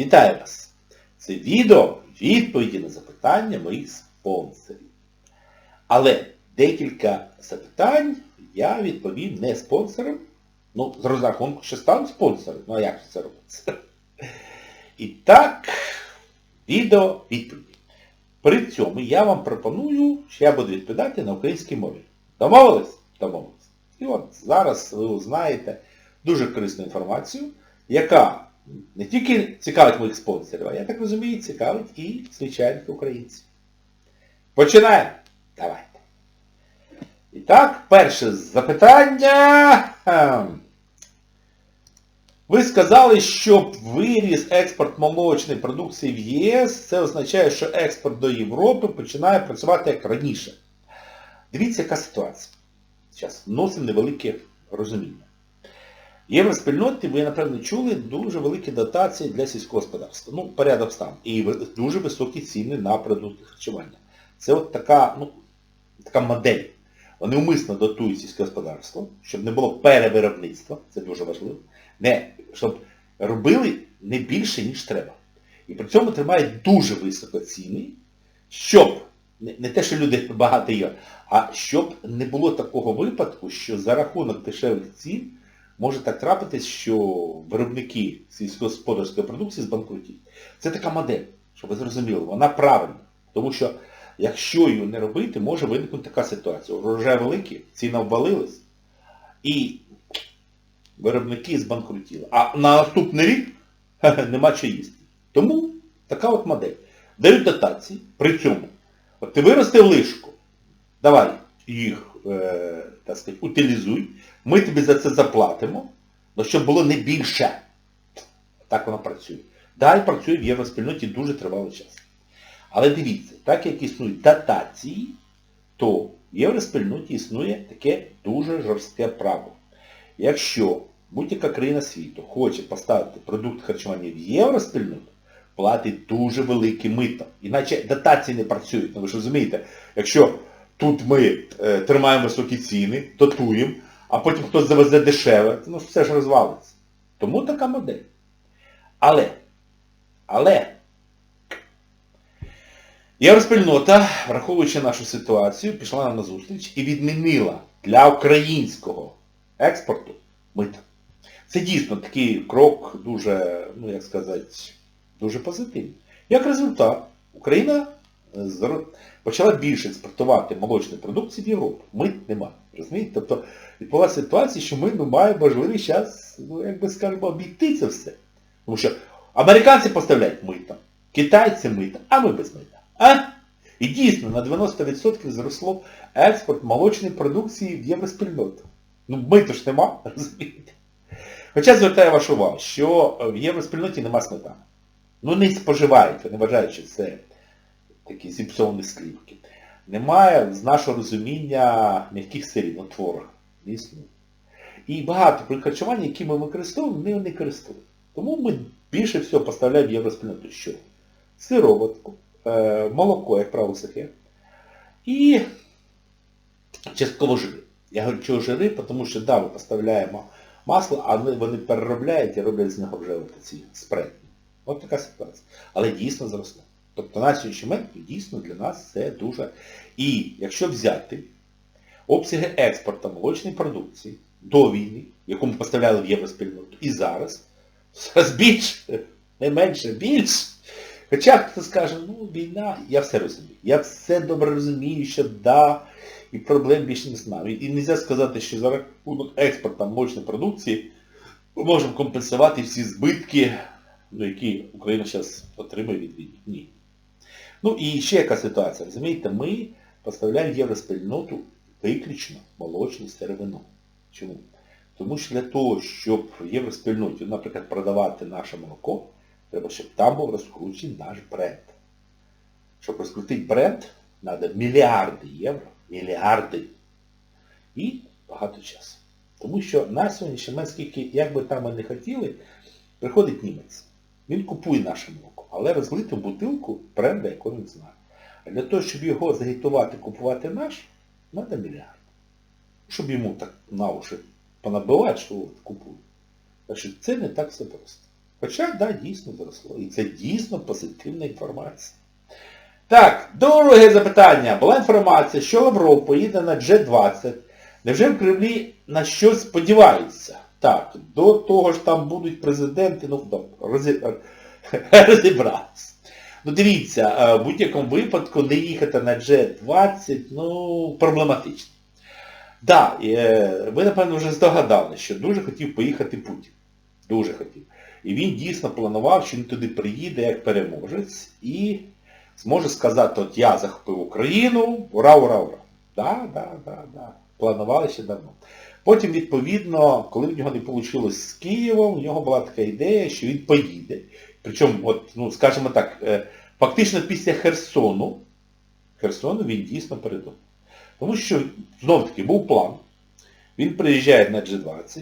Вітаю вас! Це відео відповіді на запитання моїх спонсорів. Але декілька запитань я відповім не спонсорам. Ну, з розрахунку, що стану спонсором. Ну а як це робиться? І так, відео відповіді. При цьому я вам пропоную, що я буду відповідати на українській мові. Домовились? Домовились. І от зараз ви узнаєте дуже корисну інформацію, яка не тільки цікавить моїх спонсорів, а я так розумію, цікавить і звичайних українців. Починаємо! Давайте. І так, перше запитання. Ви сказали, що виріс експорт молочної продукції в ЄС, це означає, що експорт до Європи починає працювати як раніше. Дивіться, яка ситуація. Зараз вносимо невелике розуміння. Євроспільноті, ви, напевно, чули, дуже великі дотації для сільського господарства. Ну, порядок стан. І дуже високі ціни на продукти харчування. Це от така, ну, така модель. Вони умисно дотують сільське господарство, щоб не було перевиробництва, це дуже важливо. Не, щоб робили не більше, ніж треба. І при цьому тримають дуже високо ціни, щоб, не те, що люди багато є, а щоб не було такого випадку, що за рахунок дешевих цін може так трапитись, що виробники сільськогосподарської продукції збанкрутіють. Це така модель, щоб ви зрозуміли, вона правильна. Тому що якщо її не робити, може виникнути така ситуація. Урожай великий, ціна обвалилась, і виробники збанкрутіли. А на наступний рік нема що їсти. Тому така от модель. Дають дотації, при цьому. От ти виростив лишку, давай їх, так сказати, утилізуй, ми тобі за це заплатимо, але щоб було не більше. Так воно працює. Далі працює в євроспільноті дуже тривалий час. Але дивіться, так як існують дотації, то в євроспільноті існує таке дуже жорстке право. Якщо будь-яка країна світу хоче поставити продукт харчування в євроспільноту, платить дуже велике мито. Іначе дотації не працюють. Ну ви ж розумієте, якщо тут ми е, тримаємо високі ціни, дотуємо, а потім хтось завезе дешеве, ну все ж розвалиться. Тому така модель. Але, але, Євроспільнота, враховуючи нашу ситуацію, пішла нам на зустріч і відмінила для українського експорту мито. Це дійсно такий крок дуже, ну як сказати, дуже позитивний. Як результат, Україна е, зро- почала більше експортувати молочної продукції в Європу. Мит немає. Розумієте? Тобто відбулася ситуація, що ми ну, маємо можливість зараз, ну як би скажемо, обійти це все. Тому що американці поставляють мито, китайці мито, а ми без мита. А? І дійсно на 90% зросло експорт молочної продукції в євроспільноту. Ну мито ж нема, розумієте? Хоча звертаю вашу увагу, що в євроспільноті нема сметани. Ну не споживають, вони вважають, що це такі зіпсовані слівки. Немає з нашого розуміння м'яких сирів, творог. Не існує. І багато при харчуванні, які ми використовуємо, ми не користуємо. Тому ми більше всього поставляємо в євроспільноту що? Сироватку, е, молоко, як правило, сухе. І частково жири. Я говорю, чого жири, тому що да, ми поставляємо масло, а вони, переробляють і роблять з нього вже ці спреди. От така ситуація. Але дійсно зросло. Тобто на сьогоднішній момент дійсно для нас це дуже... І якщо взяти обсяги експорту молочної продукції до війни, яку ми поставляли в євроспільноту, і зараз, зараз більше, не менше, більше. Хоча хто скаже, ну війна, я все розумію. Я все добре розумію, що да, і проблем більше не знаю. І не можна сказати, що за рахунок експорту молочної продукції ми можемо компенсувати всі збитки, ну, які Україна зараз отримує від війни. Ні. Ну і ще яка ситуація, розумієте, ми поставляємо євроспільноту виключно молочну сировину. Чому? Тому що для того, щоб в євроспільноті, наприклад, продавати наше молоко, треба, щоб там був розкручений наш бренд. Щоб розкрутити бренд, треба мільярди євро, мільярди. І багато часу. Тому що на сьогоднішній момент, скільки, як би там ми не хотіли, приходить німець. Він купує наше молоко, але розлити бутилку бренда, якого він знає. А для того, щоб його загітувати, купувати наш, треба мільярд. Щоб йому так на уші понабивати, що от купує. Так що це не так все просто. Хоча, да, дійсно зросло. І це дійсно позитивна інформація. Так, друге запитання. Була інформація, що Лавров поїде на G20. Невже в Кремлі на щось сподіваються? Так, до того ж там будуть президенти, ну, розібратися. Ну дивіться, е, в будь-якому випадку не їхати на G20, ну, проблематично. Так, да, ви, напевно, вже здогадали, що дуже хотів поїхати Путін. Дуже хотів. І він дійсно планував, що він туди приїде як переможець і зможе сказати, от я захопив Україну, ура, ура, ура. Да, да, да, да. Планували ще давно. Потім, відповідно, коли в нього не вийшло з Києвом, у нього була така ідея, що він поїде. Причому, от, ну, скажімо так, е, фактично після Херсону, Херсону він дійсно передумав. Тому що, знов-таки, був план. Він приїжджає на G20,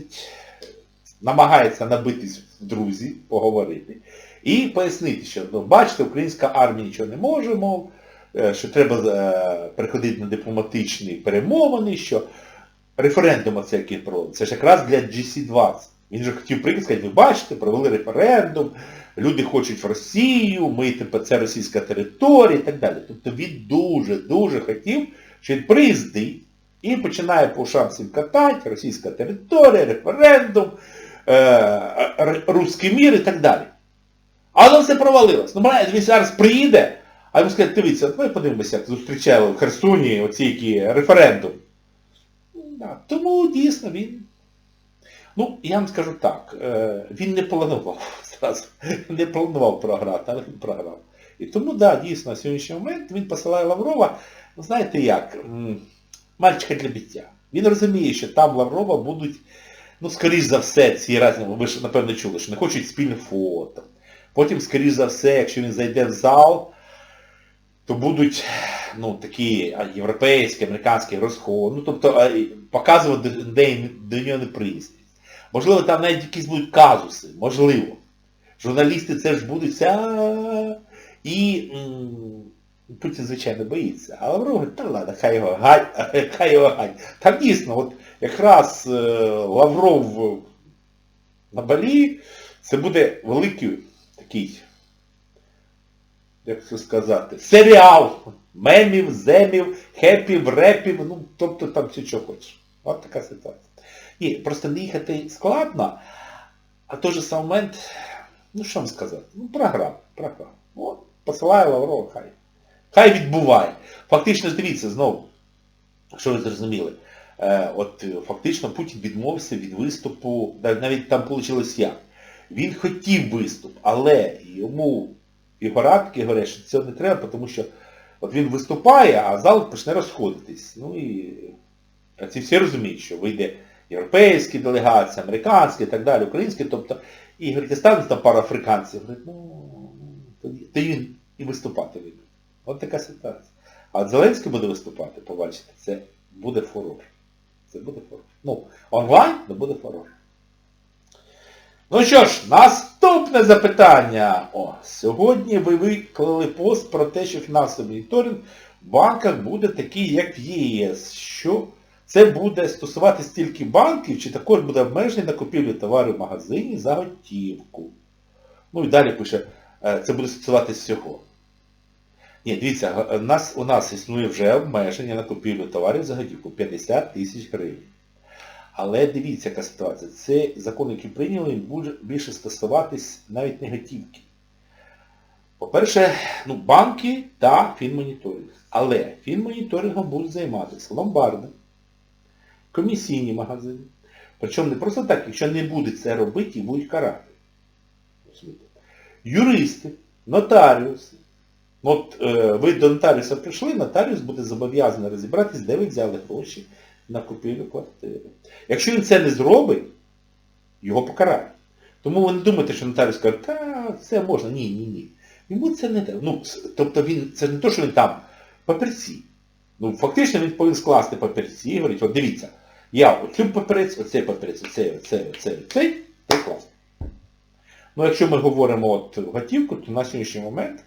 намагається набитись в друзі, поговорити. І пояснити, що, ну, бачите, українська армія нічого не може, мов, е, що треба е, переходити на дипломатичні перемовини, що референдум оце який проводить, це ж якраз для GC20. Він же хотів приїхати, сказати, ви бачите, провели референдум, люди хочуть в Росію, ми тепер це російська територія і так далі. Тобто він дуже-дуже хотів, що він приїздить і починає по ушам всім катати, російська територія, референдум, е, русський мір і так далі. Але все провалилось. Ну, він зараз приїде, а йому скажуть, дивіться, давай подивимося, як зустрічали в Херсоні оці які референдум. Да. Тому дійсно він. Ну, я вам скажу так, е, він не планував зразу, не планував програти, але він програв. І тому, да, дійсно, на сьогоднішній момент він посилає Лаврова, знаєте як, мальчика для биття. Він розуміє, що там Лаврова будуть, ну, скоріш за все, ці разні, ви ж напевно чули, що не хочуть спільне фото. Потім, скоріш за все, якщо він зайде в зал, то будуть ну, такі європейські, американські розходи, ну, тобто показувати де до нього неприязність. Можливо, там навіть якісь будуть казуси, можливо. Журналісти це ж будуть і Путін, звичайно, боїться. А Лавров говорить, та ладно, хай його гать, хай його гать. Там дійсно, от якраз е, Лавров на Балі, це буде великий такий як це сказати, серіал мемів, земів, хепів, репів, ну, тобто там все, що хочеш. От така ситуація. Ні, просто не їхати складно, а той же самий момент, ну що вам сказати, ну програв, програв. От, посилає Лаврова, хай. Хай відбуває. Фактично, дивіться, знову, що ви зрозуміли, е, от фактично Путін відмовився від виступу, навіть там вийшло як. Він хотів виступ, але йому його радки говорять, що цього не треба, тому що от він виступає, а зал почне розходитись. Ну і ці всі розуміють, що вийде європейські делегації, американські і так далі, українські, тобто, і говорить, станеться там пару африканців. Говорить, ну, тоді, тоді він і виступати вийде. От така ситуація. А Зеленський буде виступати, побачите, це буде фурор. Це буде фурор. Ну, онлайн, але буде фурор. Ну що ж, наступне запитання. О, сьогодні ви виклали пост про те, що фінансовий моніторинг в банках буде такий, як в ЄС. Що це буде стосуватись тільки банків, чи також буде обмеження на купівлю товарів в магазині за готівку. Ну і далі пише, е, це буде стосуватись всього. Ні, дивіться, у нас, у нас існує вже обмеження на купівлю товарів за готівку 50 тисяч гривень. Але дивіться, яка ситуація. Це закон, який прийняли, він буде більше стосуватись навіть не готівки. По-перше, ну, банки та фінмоніторинг. Але фінмоніторингом будуть займатися ломбарди, комісійні магазини. Причому не просто так, якщо не будуть це робити, будуть карати. Юристи, нотаріуси. От е, ви до нотаріуса прийшли, нотаріус буде зобов'язаний розібратись, де ви взяли гроші на купівлю квартири. Якщо він це не зробить, його покарають. Тому ви не думайте, що нотаріус каже, та це можна. Ні, ні, ні. Йому це не. Ну, тобто він, це не то, що він там папірці. Ну, фактично він повинен скласти папірці і говорить, от дивіться, я оцю папірець, оцей папірець, оцей, оцей, оцей, оцей, то класно. Ну, якщо ми говоримо от готівку, то на сьогоднішній момент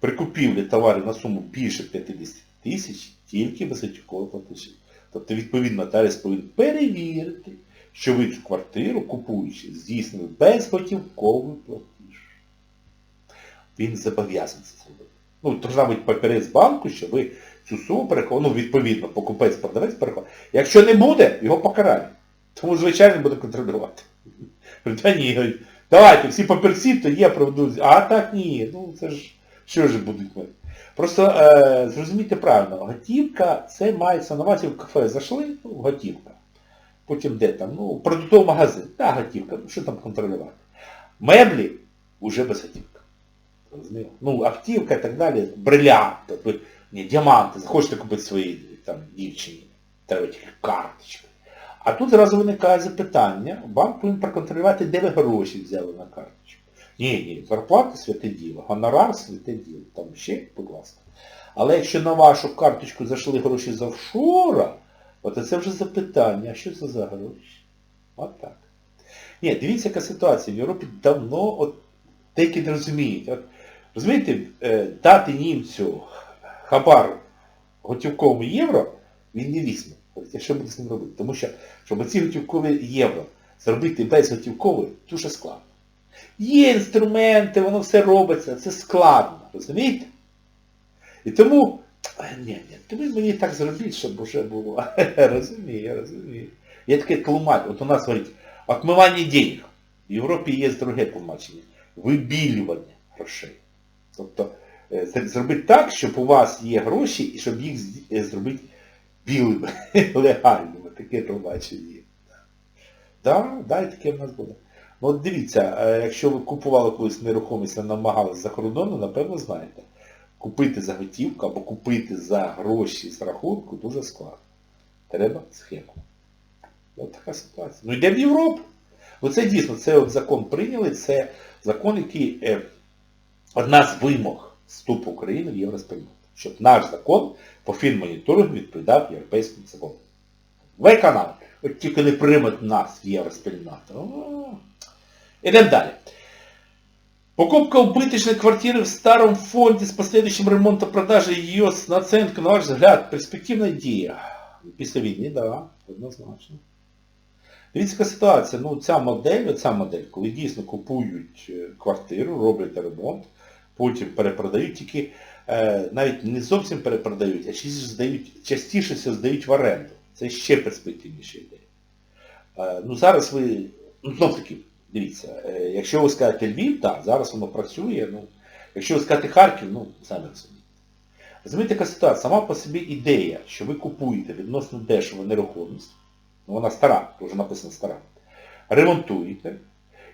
при купівлі товарів на суму більше 50 тисяч тільки безготівкові платежі. Тобто, відповідно, нотаріус повинен перевірити, що ви цю квартиру, купуючи, здійснили безготівковий платіж. він зобов'язаний це зробити. Ну, должна бути папірець банку, що ви цю суму переходили, ну, відповідно, покупець-продавець переходить. Якщо не буде, його покарають. Тому, звичайно, буде контролювати. Та ні, давайте, всі папірці, то є проведу. А так ні, ну це ж, що ж будуть ми. Просто е, зрозумійте правильно, готівка, це мається на увазі в кафе зайшли, ну, готівка. Потім де там, ну, продуктовий магазин, та готівка, ну що там контролювати. Меблі вже без готівки. Ну, автівка і так далі, брилянт, тобто, ні, діаманти, захочете купити своїй там, дівчині, треба тільки карточки. А тут зразу виникає запитання, банк повинен проконтролювати, де ви гроші взяли на карточку. Ні, ні, зарплата святе діло, гонорар святе діло, там ще, будь ласка. Але якщо на вашу карточку зайшли гроші з офшора, от це вже запитання, а що це за гроші? От так. Ні, дивіться, яка ситуація. В Європі давно от деякі не розуміють. От, розумієте, е, дати німцю хабар готівковому євро, він не візьме. Що буде з ним робити? Тому що, щоб ці готівкові євро зробити без готівкової, дуже складно. Є інструменти, воно все робиться, це складно, розумієте? І тому, ні, ні, то ви мені так зробіть, щоб вже було. розумію, розумію. Є таке тлумач, от у нас говорить, отмивання денег. В Європі є друге тлумачення. Вибілювання грошей. Тобто е, зробити так, щоб у вас є гроші і щоб їх е, зробити білими, легальними. Таке тлумачення є. Так, да, і таке в нас буде. Ну от дивіться, е, якщо ви купували колись нерухомість і намагалися за кордону, напевно знаєте. Купити за готівку або купити за гроші з рахунку дуже складно. Треба схему. Ось така ситуація. Ну йдемо в Європу. Оце дійсно, це от закон прийняли, це закон, який е, одна з вимог вступу України в Євроспільноту. Щоб наш закон по фінмоніторингу відповідав європейським законам. Виконав. От тільки не приймуть нас в Євроспільноту. Ідемо далі. Покупка убыточной квартиры в старом фонде с последующим ремонтом продажи ее с наценкой, на ваш взгляд, перспективна дія. Після війни, так, да, однозначно. Дивіться, ситуація. Ну, ця модель, оця модель, коли дійсно купують е, квартиру, роблять ремонт, потім перепродають, тільки е, навіть не зовсім перепродають, а частіше здають, частіше все здають в оренду. Це ще перспективніша ідея. Е, ну зараз ви, ну знов таки, дивіться, е, якщо ви скажете Львів, так, зараз воно працює, ну, якщо ви скажете Харків, ну, самі розумієте. Розумієте, яка ситуація? Сама по собі ідея, що ви купуєте відносно дешево нерухомість, ну вона стара, вже написано стара, ремонтуєте,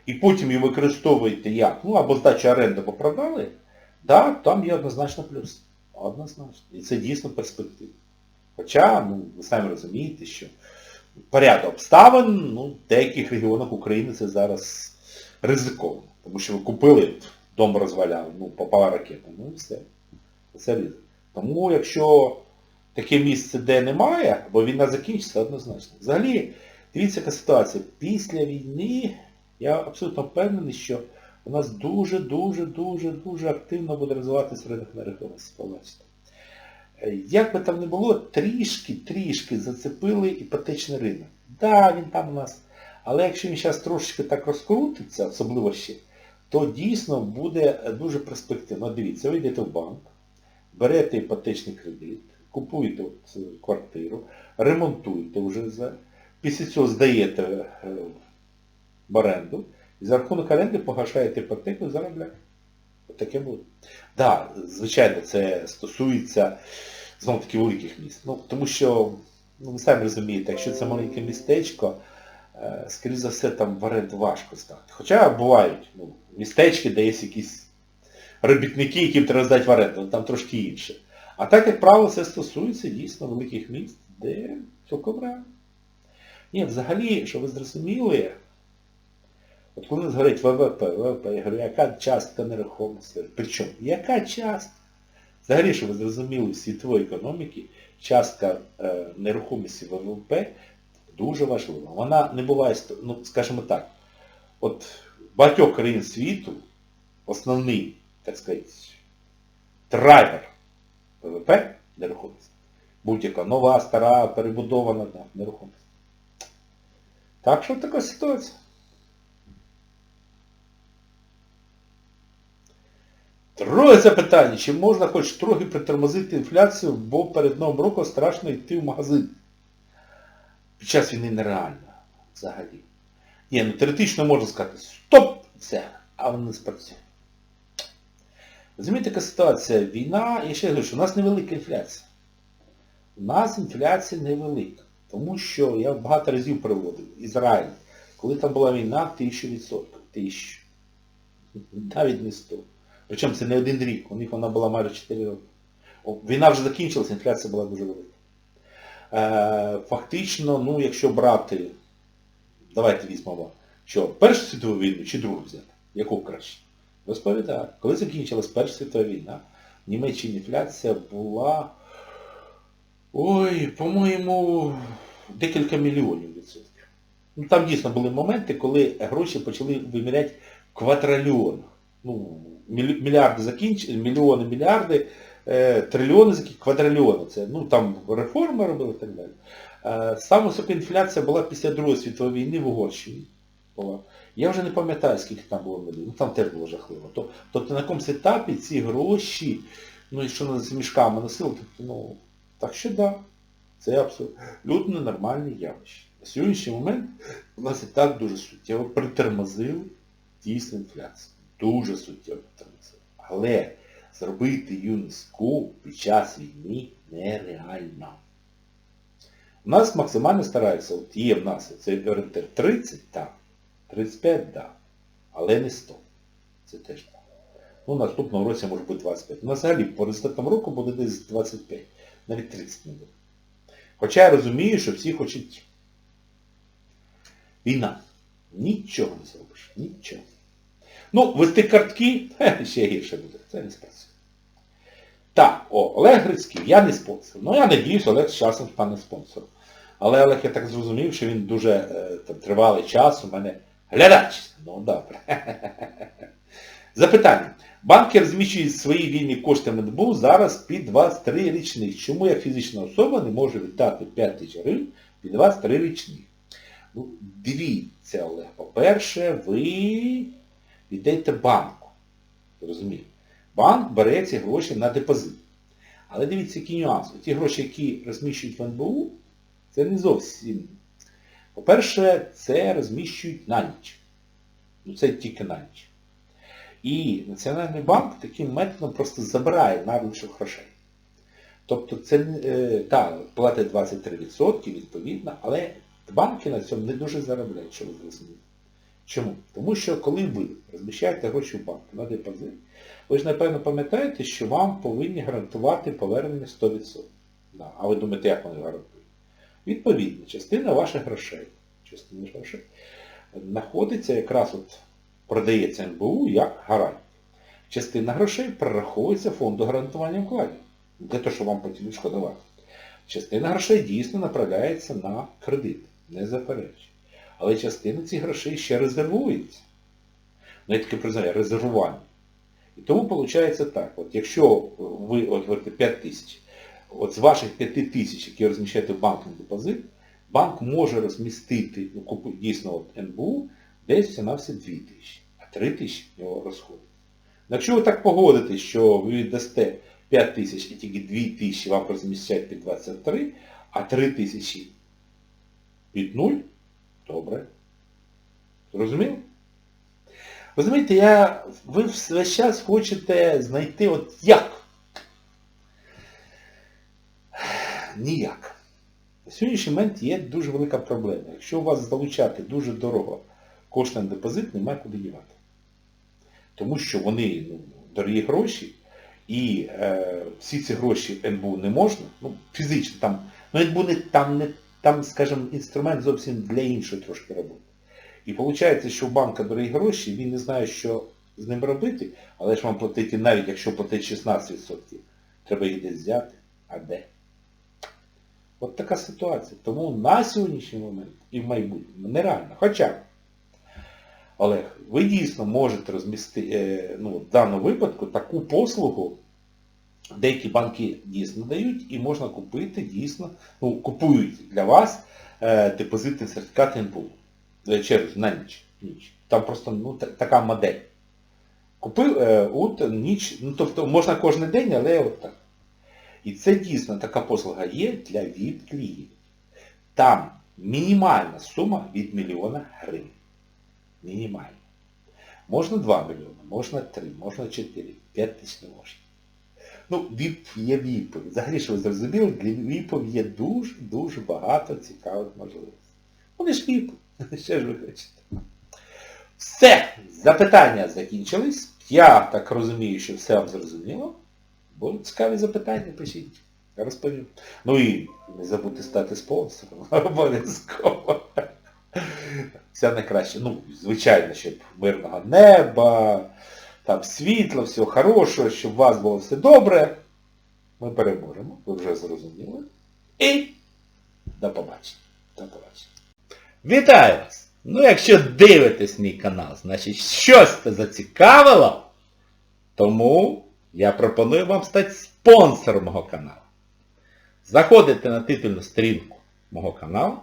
і потім її використовуєте як, ну або здача оренди, або продали, да, там є однозначно плюс. Однозначно. І це дійсно перспектива. Хоча, ну, ви самі розумієте, що порядок обставин, ну, в деяких регіонах України це зараз ризиковано. Тому що ви купили, дом розваляли, ну, попала ракета, ну і все. Це ризик. Тому якщо таке місце, де немає, бо війна закінчиться, однозначно. Взагалі, дивіться, яка ситуація. Після війни я абсолютно впевнений, що у нас дуже-дуже-дуже-дуже активно буде розвиватися ринок нерухомості. Побачите. Е, Як би там не було, трішки-трішки зацепили іпотечний ринок. Так, да, він там у нас. Але якщо він зараз трошечки так розкрутиться, особливо ще, то дійсно буде дуже перспективно. Дивіться, ви йдете в банк, берете іпотечний кредит, купуєте е, квартиру, ремонтуєте вже після цього здаєте е, в оренду, і за рахунок оренди погашаєте іпотеку і заробляєте. Таке буде. Так, да, звичайно, це стосується знову таки великих міст. Ну, тому що, ну, ви самі розумієте, якщо це маленьке містечко, е, скоріш за все там в оренду важко стати. Хоча бувають ну, містечки, де є якісь робітники, яким треба здати в оренду, там трошки інше. А так, як правило, це стосується дійсно великих міст, де цілком реально. Ні, взагалі, щоб ви зрозуміли, от коли нас говорять ВВП, ВВП, я говорю, яка частка нерухомості? Причому, яка частка? Взагалі, щоб ви зрозуміли, світової економіки частка е, нерухомості ВВП дуже важлива. Вона не буває, ну, скажімо так, от багатьох країн світу основний, так сказати, драйвер ВВП нерухомість. Будь-яка нова, стара, перебудована нерухомість. Так що така ситуація. Друге запитання, чи можна хоч трохи притормозити інфляцію, бо перед Новим роком страшно йти в магазин. Під час війни нереально взагалі. Ні, ну теоретично можна сказати, стоп! Все, а воно не спрацює. Розумієте, яка ситуація? Війна, я ще говорю, що у нас невелика інфляція. У нас інфляція невелика. Тому що я багато разів приводив Ізраїль, коли там була війна, 1000%. Тисячу. Навіть не 100. Причому це не один рік, у них вона була майже 4 роки. Війна вже закінчилася, інфляція була дуже велика. Е, фактично, ну, якщо брати, давайте візьмемо, що Першу світову війну чи Другу взяти, яку краще? Розповідаю. Коли закінчилась Перша світова війна, в Німеччині інфляція була, ой, по-моєму, декілька мільйонів відсотків. Ну, там дійсно були моменти, коли гроші почали виміряти в. Ну, мільярди закінчили, мільйони, мільярди, е, трильйони квадрильйони. Це, ну, там реформи робили і так далі. Е, Саме висока інфляція була після Другої світової війни в Угорщині. Була. Я вже не пам'ятаю, скільки там було мільйонів. Ну там теж було жахливо. Тобто на якомусь етапі ці гроші, ну і що на з мішками носили, тобто, ну, так що да, це абсолютно нормальне явище. На сьогоднішній момент у нас і так дуже суттєво притормозили дійсно інфляцію. Дуже суттєво притормозили. Але зробити ЮНЕСКО під час війни нереально. У нас максимально стараються, от є в нас цей орієнтир 30, так, 35, так, але не 100. Це теж так. Ну, наступного році може бути 25. Ну, взагалі, по результатам року буде десь 25, навіть 30 не буде. Хоча я розумію, що всі хочуть війна. Нічого не зробиш. Нічого. Ну, вести картки, ще гірше буде. Це не спрацює. Так, о, Олег Грицький, я не спонсор. Ну, я надіюсь, Олег з часом стане спонсором. Але Олег, я так зрозумів, що він дуже е, там, тривалий час у мене глядач. Ну, добре. Запитання. Банки розміщують свої вільні кошти в НБУ зараз під 23 річних. Чому я фізична особа не можу віддати 5 тисяч гривень під 23 річних? Ну, дивіться, Олег, по-перше, ви віддаєте банку. Розумієте? Банк бере ці гроші на депозит. Але дивіться, який нюанс. Ті гроші, які розміщують в НБУ, це не зовсім. По-перше, це розміщують на ніч. Ну це тільки на ніч. І Національний банк таким методом просто забирає надлишок грошей. Тобто це, е, так, платить 23% відповідно, але банки на цьому не дуже заробляють, що ви зрозуміли. Чому? Тому що коли ви розміщаєте гроші в банку на депозит, ви ж напевно пам'ятаєте, що вам повинні гарантувати повернення 100%. Да. А ви думаєте, як вони гарантують? Відповідно, частина ваших грошей, частина грошей, знаходиться якраз от, продається НБУ як гарантія. Частина грошей перераховується фонду гарантування вкладів. Для того, щоб вам потім відшкодувати. Частина грошей дійсно направляється на кредит, не заперечую. Але частина цих грошей ще резервується. Ну, я таке признаю, резервування. І тому виходить так, от якщо ви от, говорите 5 тисяч, от з ваших 5 тисяч, які розміщаєте в банк-депозит, банк може розмістити, ну, дійсно от НБУ, десь на все 2 тисячі, а 3 тисячі в нього розходить. Ну, Якщо ви так погодитесь, що ви віддасте 5 тисяч і тільки 2 тисячі вам розміщають під 23, а 3 тисячі під 0, добре. Зрозуміло? Розумієте, я, ви весь час хочете знайти от як? Ніяк. На сьогоднішній момент є дуже велика проблема. Якщо у вас залучати дуже дорого кошти на депозит, немає куди дівати. Тому що вони ну, дорогі гроші, і е, всі ці гроші НБУ не можна, ну, фізично там, ну НБУ не, там, не, там, скажімо, інструмент зовсім для іншої трошки роботи. І виходить, що у банка дорогі гроші, він не знає, що з ним робити, але ж вам платити, навіть якщо платить 16%, треба їх десь взяти. А де? От така ситуація. Тому на сьогоднішній момент і в майбутньому нереально. Хоча, Олег, ви дійсно можете розмістити е, ну, в даному випадку таку послугу, деякі банки дійсно дають, і можна купити дійсно, ну, купують для вас е, депозитний сертифікат НБУ. Через на ніч. ніч. Там просто ну, та- така модель. Купив е, от ніч, ну тобто можна кожен день, але от так. І це дійсно така послуга є для VIP-клієнтів. Там мінімальна сума від мільйона гривень. Мінімальна. Можна 2 мільйони, можна 3, можна 4, 5 тисяч не можна. Ну, ВІП є ВІП. Взагалі, що ви зрозуміли, для ВІПів є дуже-дуже багато цікавих можливостей. Вони ж ВІП. Що ж ви хочете? Все, запитання закінчились. Я так розумію, що все вам зрозуміло. Будуть цікаві запитання, пишіть. Я розповім. Ну і не забудьте стати спонсором. Обов'язково. Все найкраще. Ну, звичайно, щоб мирного неба, там світла, всього хорошого, щоб у вас було все добре. Ми переможемо, ви вже зрозуміли. І до побачення. До побачення. Вітаю вас! Ну, якщо дивитесь мій канал, значить щось це зацікавило, тому я пропоную вам стати спонсором мого каналу. Заходите на титульну сторінку мого каналу,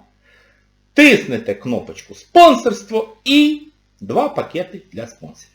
тиснете кнопочку спонсорство і два пакети для спонсорів.